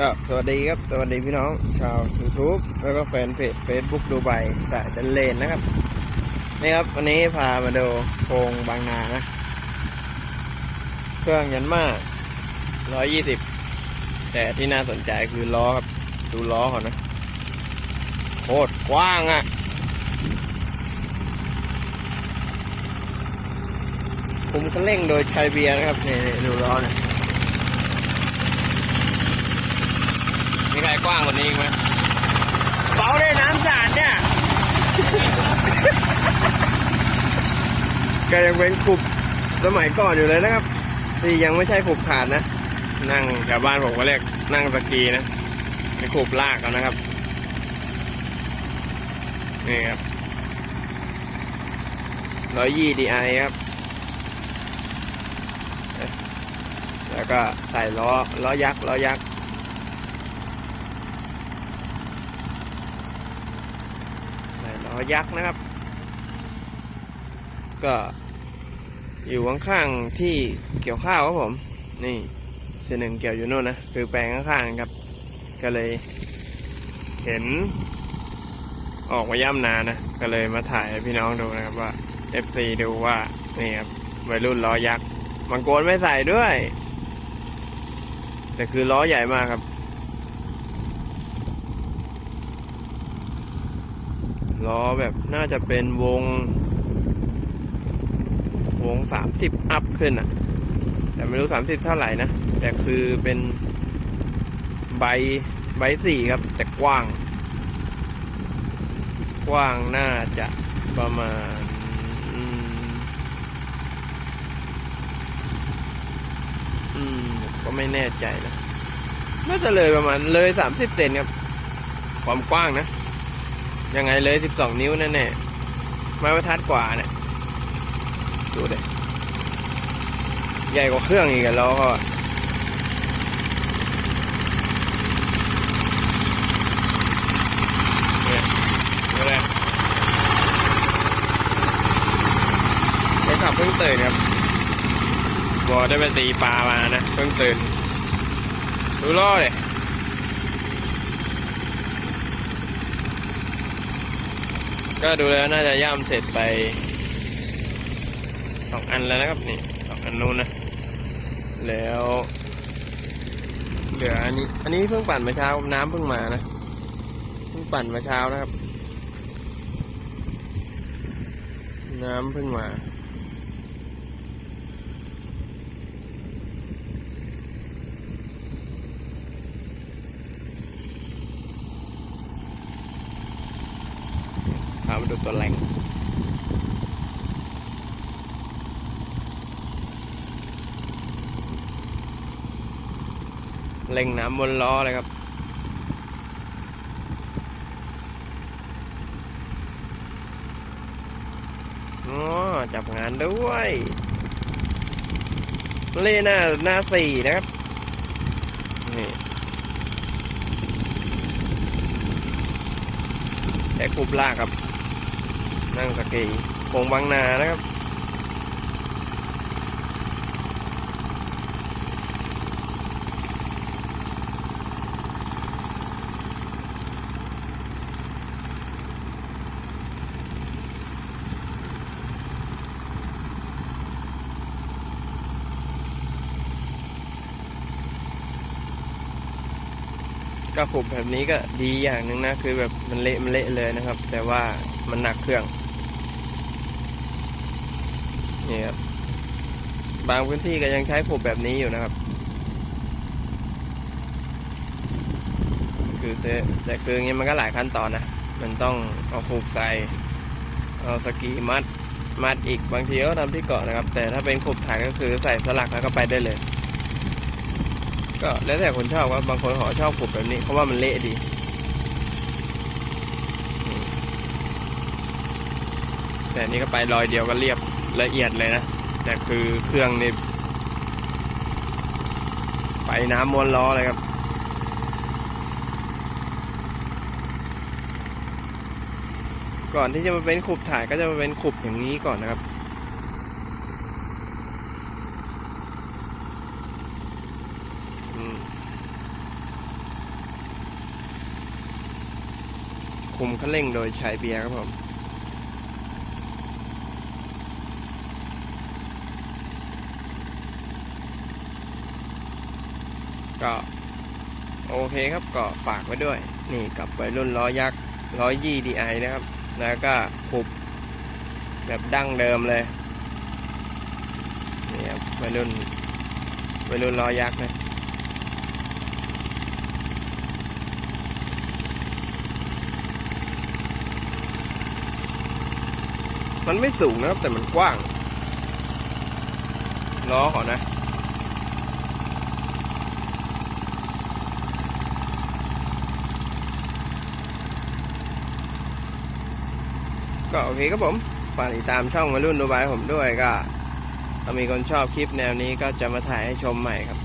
ก็สวัสดีครับ สวัสดีพี่น้อง ชาว YouTube แล้วก็แฟนเพจ Facebook ดูไบสายเดนเลนนะครับ นี่ครับ วันนี้พามาดูโครงบางนานะ เครื่องยันมา120แต่ที่น่าสนใจคือล้อครับ ดูล้อก่อนนะโคตรกว้างอะ่ะคุมคันเร่งโดยชายเบียร์นะครับนี่ดูล้อเนะ มีใครกว้างกว่านี้อีกไหมเบาได้น้ำสาดเนี่ย ก็ยังเป็นขุบสมัยก่อนอยู่เลยนะครับ ที่ยังไม่ใช่ขุบขาดนะ นั่งชาวบ้านผมก็เรียกนั่งสกีนะเป็นขุบลากเอานะครับ นี่ครับร้อยยี่ดีไอครับ แล้วก็ใส่ล้อล้อยักษ์ล้อยักษ์ใส่ล้ อยักษ์นะครับ ก็อยู่ข้างๆที่เกี่ยวข้าวครับผม นี่เส้นหนึ่งเกี่ยวอยู่โน่นนะคือแปลงข้างๆครับ ก็เลย เห็น ออกมาย่ำนานะ ก็เลยมาถ่ายให้พี่น้องดูนะครับว่า FC ดูว่านี่ครับวัยรุ่นล้อยักษ์มังกนไม่ใส่ด้วย แต่คือล้อใหญ่มากครับ ล้อแบบน่าจะเป็นวง วงสามสิบอัพขึ้นอะ แต่ไม่รู้สามสิบเท่าไหร่นะ แต่คือเป็นใบใบสี่ครับ แต่กว้าง กว้างน่าจะประมาณอืมก็ไม่แน่ใจนะ น่าจะเลยประมาณเลยสามสิบเซนครับ ความกว้างนะ ยังไงเลยสิบสองนิ้วแน่แน่ไม้บรรทัดกว่าเนี่ยดูเด็ใหญ่กว่าเครื่องอีกอะล้อก็เนี่ยดูเลยไอ้ขับเพิ่งตื่นครับบอได้ไปตีปลามานะ เพิ่งตื่น ดูล้อเลย ก็ดูแล้วน่าจะย่ามเสร็จไปสองอันแล้วนะครับนี่สองอันนู้นนะ แล้วเหลืออันนี้อันนี้เพิ่งปั่นมาเช้าน้ำเพิ่งมานะเพิ่งปั่นมาเช้านะครับ น้ำเพิ่งมา พามาดูตัวแหล่งเล่งน้ำบนล้อเลยครับ อ๋อ จับงานด้วย เล่หน้าหน้าสี่นะครับ นี่แต่กรุบลากครับ นั่งสกีโคงบางนานะครับก็ขุบแบบนี้ก็ดีอย่างหนึ่งนะ คือแบบมันเละมันเละเลยนะครับ แต่ว่ามันหนักเครื่อง นี่ครับ บางพื้นที่ก็ยังใช้ขบแบบนี้อยู่นะครับ คือแต่แต่คืออย่างนี้มันก็หลายขั้นตอนนะ มันต้องเอาขบใส่เอาสกีมัดมัดอีกบางทีก็ทำที่เกาะนะครับ แต่ถ้าเป็นขบถ่ายก็คือใส่สลักแล้วก็ไปได้เลย ก็แล้วแต่คนชอบว่าบางคนเขาชอบขบแบบนี้เพราะว่ามันเละดีแต่นี้ก็ไปรอยเดียวก็เรียบ ละเอียดเลยนะ แต่คือเครื่องนี่ไปน้ำมวนล้อเลยครับ ก่อนที่จะมาเป็นขุบถ่ายก็จะมาเป็นขุบอย่างนี้ก่อนนะครับคุมขันเร่งโดยใช้เบียร์ครับผม ก็โอเคครับก็ฝากไว้ด้วย นี่กับวัยรุ่นล้อยักษ์ร้อยยี่ดีไอนะครับ แล้วก็ขุบแบบดั้งเดิมเลยนี่ครับวัยรุ่นวัยรุ่นล้อยักษ์นะมันไม่สูงนะครับแต่มันกว้างล้อเขอนะ ก็โอเคครับผมฝากติดตามช่องมารุ่นดูบายผมด้วยก็ถ้ามีคนชอบคลิปแนวนี้ก็จะมาถ่ายให้ชมใหม่ครับ